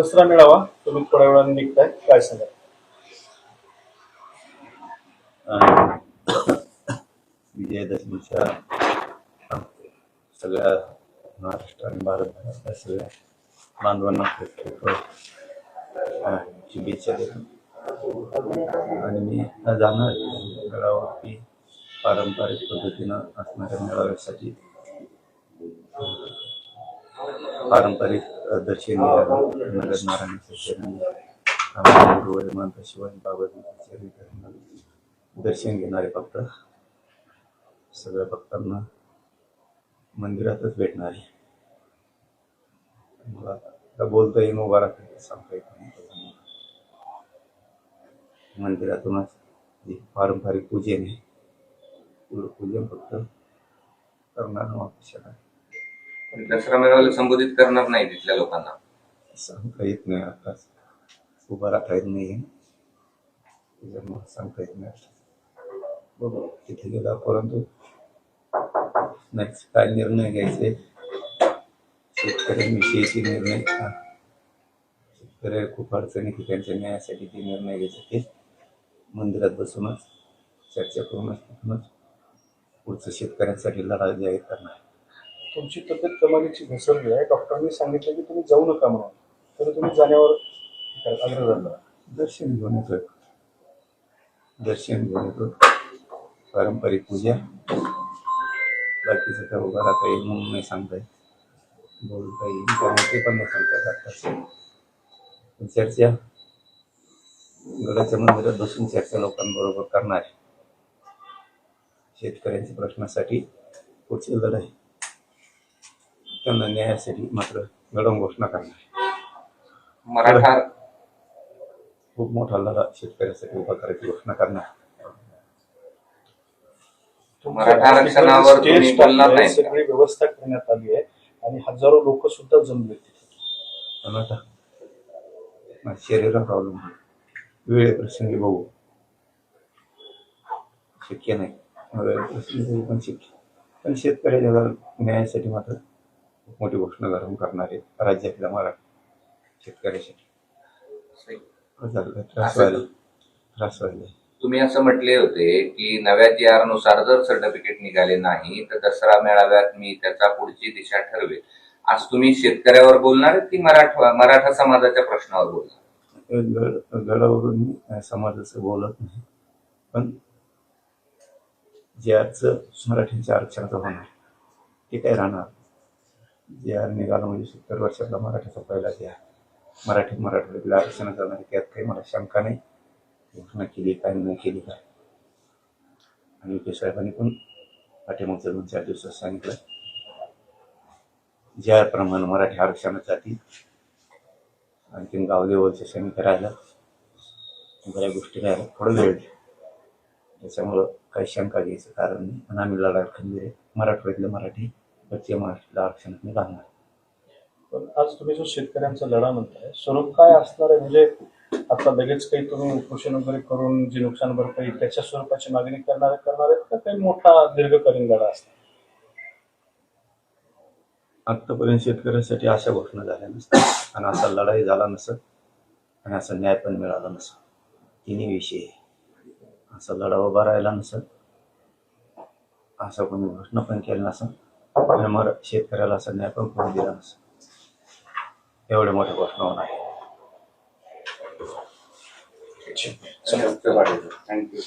दसरा मेळावा तुम्ही थोड्या वेळाने निघताय. काय सांगा विजयादशमीच्या सगळ्या महाराष्ट्र आणि भारतभरातल्या सगळ्या बांधवांना शुभेच्छा देतो. आणि मी जाणार मेळावरती पारंपरिक पद्धतीनं असणाऱ्या मेळाव्यासाठी पारंपरिक अं, दर्शन नगर नारायण शिवाजी बाबा दर्शन घेणारे फक्त सगळ्या भक्तांना मंदिरातच भेटणार आहे. मला आता बोलता उभा राहते सांगता येत नाही मंदिरातूनच पारंपरिक पूजन आहे पूजन फक्त करणार अपेक्षा आहे दसरा मेळाव्याला संबोधित करणार नाही तिथल्या लोकांना. सांगता येत नाही आता. उभा राहता येत नाही त्याच्यामुळे सांगता येत नाही बघू तिथे गेला परंतु नक्की काय निर्णय घ्यायचे? शेतकऱ्यांविषयीचे निर्णय शेतकऱ्या खूप अडचणी की त्यांच्या न्यायासाठी ते निर्णय घ्यायचे ते मंदिरात बसूनच चर्चा करूनच तिथूनच पुढचं शेतकऱ्यांसाठी लढा जाहीर करणार. तुमची तब्येत कमालीची घसरली आहे. डॉक्टरांनी सांगितलं की तुम्ही जाऊ नका म्हणून. तरी तुम्ही जाण्यावर आग्रह झाला दर्शन घेऊन येतो. दर्शन घेऊन येतो. पारंपरिक पूजा. बाकीचं काय उभा राहता येईल म्हणून नाही सांगता येईल बोलता येईल. त्यामुळे ते पण नाही सांगता येत पण चर्चा गडाच्या मंदिरात बसून चर्चा लोकांबरोबर करणार. आहे. शेतकऱ्यांच्या प्रश्नासाठी पुढची लढाई. त्यांना न्यायासाठी मात्र लढवून घोषणा करणार. मराठा खूप मोठा लढा शेतकऱ्यासाठी उभा करायची घोषणा करणार. मराठा आरक्षणावर स्टेज तुम्ही बोलणार टाकलंय, नाही. का? सगळी व्यवस्था करण्यात आली आहे आणि हजारो लोक सुद्धा जमले तिथे. पण आता माझ्या शरीराला प्रॉब्लेम वेळे प्रसंगी बघू. शक्य नाही. वेळे प्रसंगी बघू पण शक्य. पण शेतकऱ्याच्या जर न्यायासाठी मात्र खूप मोठी घोषणा घालून करणार राज्यातल्या मराठी शेतकऱ्यासाठी झालं त्रास व्हायला त्रास व्हायला. तुम्ही असं म्हटले होते की नव्या जी आरनुसार जर सर्टिफिकेट निघाले नाही तर दसरा मेळाव्यात मी त्याचा पुढची दिशा ठरवेल. आज तुम्ही शेतकऱ्यावर बोलणार की मराठा मराठा समाजाच्या प्रश्नावर बोलणार गड गडावरून मी समाजाचं बोलत नाही. पण जे आजचं मराठीच्या आरक्षणाचं होणार ते काय राहणार? जे आर निघालं म्हणजे सत्तर वर्षातला मराठीचा पहिला जे आहे. मराठी मराठीतल्या आरक्षण जाणार त्यात काही मला शंका नाही. घोषणा केली काय नाही केली काय. आणि के साहेबांनी पण पाठीमागच्या दोन चार दिवसात सांगितलं. ज्याप्रमाणे मराठी आरक्षणात जातील आणखीन गाव लेवलच्या समित्या राहिल्या. बऱ्या गोष्टी राहिल्या. थोडं वेळ त्याच्यामुळं काही शंका घ्यायचं कारण नाही. आणि आम्ही लढा खंजीर आहे. मराठवाड्यातले मराठी पश्चिम महाराष्ट्राला आरक्षणात मी घालणार. पण आज तुम्ही जो शेतकऱ्यांचा लढा म्हणताय स्वरूप काय असणार आहे? म्हणजे आता लगेच काही तुम्ही उपोषण वगैरे करून जी नुकसान भरपाई त्याच्या स्वरूपाची मागणी करणार करणार आहेत का काही मोठा दीर्घकालीन लढा असणार? आत्तापर्यंत शेतकऱ्यासाठी अशा घोषणा झाल्या नसतात. आणि असा लढाई झाला नसत आणि असा न्याय पण मिळाला नसत. तिन्ही विषय. असा लढा उभा राहिला नसत. असा कोणी घोषणा पण केली नसत. आणि शेतकऱ्याला असा न्याय पण करून दिला नसत एवढे मोठे प्रश्न होणार आहे. थँक्यू